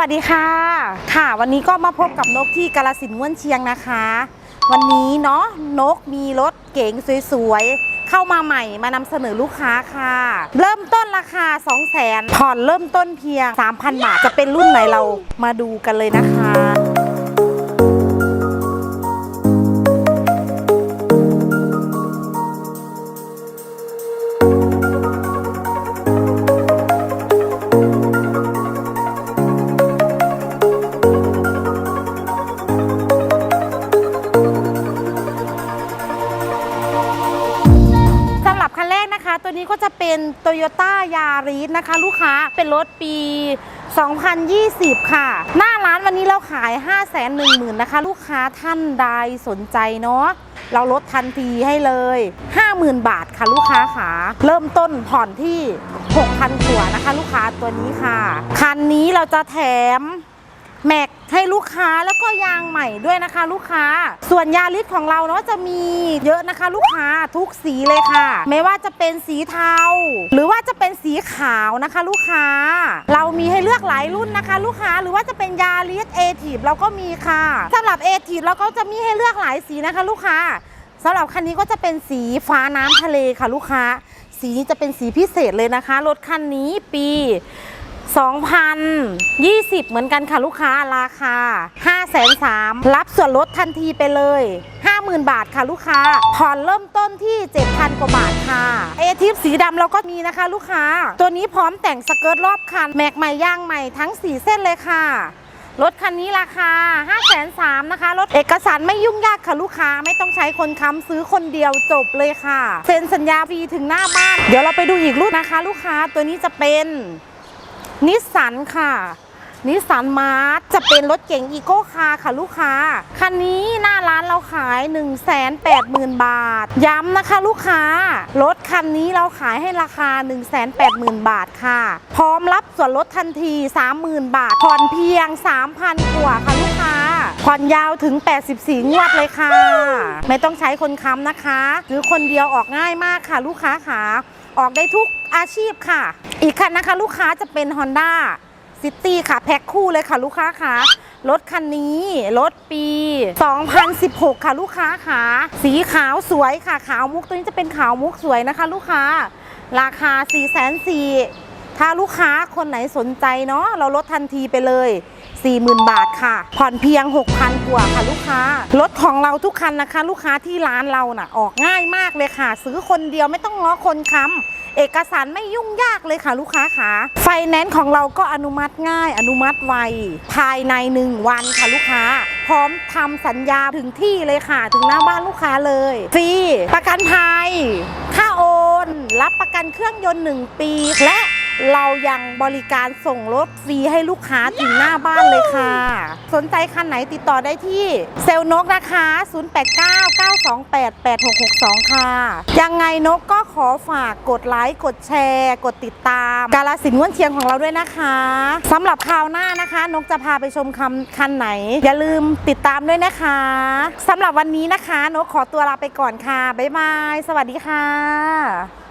วัสดีค่ะค่ะ วันนี้ก็มาพบกับนกที่กาลสินธุ์ม่วนเชียงนะคะ วันนี้เนาะนกมีรถเก๋งสวยๆ เข้ามาใหม่มานำเสนอลูกค้าค่ะ เริ่มต้นราคา 2 0 0 0 0 0ผ่อนเริ่มต้นเพียง 3,000 บาท จะเป็นรุ่นไหนเรามาดูกันเลยนะคะ นี้ก็จะเป็น Toyota Yaris นะคะ ลูกค้าเป็นรถปี 2020 ค่ะ หน้าร้านวันนี้เราขาย 5 1 0 0 0 0 นะคะ ลูกค้าท่านใดสนใจเนาะเราลดทันทีให้เลย 50,000 บาทค่ะลูกค้าขาเริ่มต้นผ่อนที่ 6,000กว่านะคะ ลูกค้าตัวนี้ค่ะ คันนี้เราจะแถม แม็กให้ลูกค้าแล้วก็ยางใหม่ด้วยนะคะ ลูกค้า ส่วนยาลิสของเราเนาะจะมีเยอะนะคะ ลูกค้าทุกสีเลยค่ะ ไม่ว่าจะเป็นสีเทา หรือว่าจะเป็นสีขาวนะคะ ลูกค้า เรามีให้เลือกหลายรุ่นนะคะ ลูกค้าหรือว่าจะเป็นยาลิสเอทีฟเราก็มีค่ะสำหรับเอทีฟเราก็จะมีให้เลือกหลายสีนะคะ ลูกค้าสำหรับคันนี้ก็จะเป็นสีฟ้าน้ำทะเลค่ะ ลูกค้า สีนี้จะเป็นสีพิเศษเลยนะคะรถคันนี้ปี 2,020 เหมือนกันค่ะลูกค้าราคา 5 3 0 0 0รับส่วนลดทันทีไปเลย 50,000 บาทค่ะลูกค้าผ่อนเริ่มต้นที่ 7,000 กว่าบาทค่ะเอทิปสีดำเราก็มีนะคะลูกค้า ตัวนี้พร้อมแต่งสเกิร์ตรอบคัน แม็กใหม่ย่างใหม่ทั้ง 4 เส้นเลยค่ะรถคันนี้ราคา 5 3 0 0 0นะคะ รถเอกสารไม่ยุ่งยากค่ะลูกค้า ไม่ต้องใช้คนค้ำซื้อคนเดียวจบเลยค่ะ เซ็นสัญญาฟรีถึงหน้าบ้าน เดี๋ยวเราไปดูอีกรุ่นนะคะ ลูกค้าตัวนี้จะเป็น นิสสันค่ะนิสสันมาร์ทจะเป็นรถเก๋งอีโก้คาร์ค่ะลูกค้า คันนี้หน้าร้านเราขาย 1 8 0 0 0 0 บาท ย้ำนะคะลูกค้า รถคันนี้เราขายให้ราคา 1 8 0 0 0 0 บาทค่ะ พร้อมรับส่วนลดทันที 30,000 บาทผ่อนเพียง 3,000 กว่าค่ะลูก ผ่อนยาวถึง 84 งวดเลยค่ะ ไม่ต้องใช้คนค้ำนะคะหรือคนเดียวออกง่ายมากค่ะ ลูกค้าขาออกได้ทุกอาชีพค่ะ อีกคันนะคะ ลูกค้าจะเป็น Honda ซิตี้ค่ะ แพ็คคู่เลยค่ะ ลูกค้าค่ะรถคันนี้รถปี 2016 ค่ะลูกค้าค่ะสีขาวสวยค่ะ ขาวมุกตัวนี้จะเป็นขาวมุกสวยนะคะ ลูกค้า ราคา 4 4 0 0 0ถ้าลูกค้าคนไหนสนใจเนาะเราลดทันทีไปเลย 40,000 บาทค่ะ ผ่อนเพียง 6,000 กว่าค่ะลูกค้า รถของเราทุกคันนะคะ ลูกค้าที่ร้านเราน่ะออกง่ายมากเลยค่ะ ซื้อคนเดียวไม่ต้องง้อคนค้ำเอกสารไม่ยุ่งยากเลยค่ะลูกค้าค่ะไฟแนนซ์ของเราก็อนุมัติง่าย อนุมัติไว ภายใน 1 วันค่ะลูกค้า พร้อมทำสัญญาถึงที่เลยค่ะ ถึงหน้าบ้านลูกค้าเลย ฟรี ประกันภัย ค่าโอน รับประกันเครื่องยนต์ 1 ปีและ เรายังบริการส่งรถฟรีให้ลูกค้าถึงหน้าบ้านเลยค่ะ สนใจคันไหนติดต่อได้ที่เซลนกนะคะ 0899288662 ค่ะ ยังไงนกก็ขอฝากกดไลค์ กดแชร์ กดติดตาม กาลสินนวนเชียงของเราด้วยนะคะสำหรับคราวหน้านะคะ นกจะพาไปชมคำคันไหน อย่าลืมติดตามด้วยนะคะสำหรับวันนี้นะคะ นกขอตัวลาไปก่อนค่ะบ๊ายบาย สวัสดีค่ะ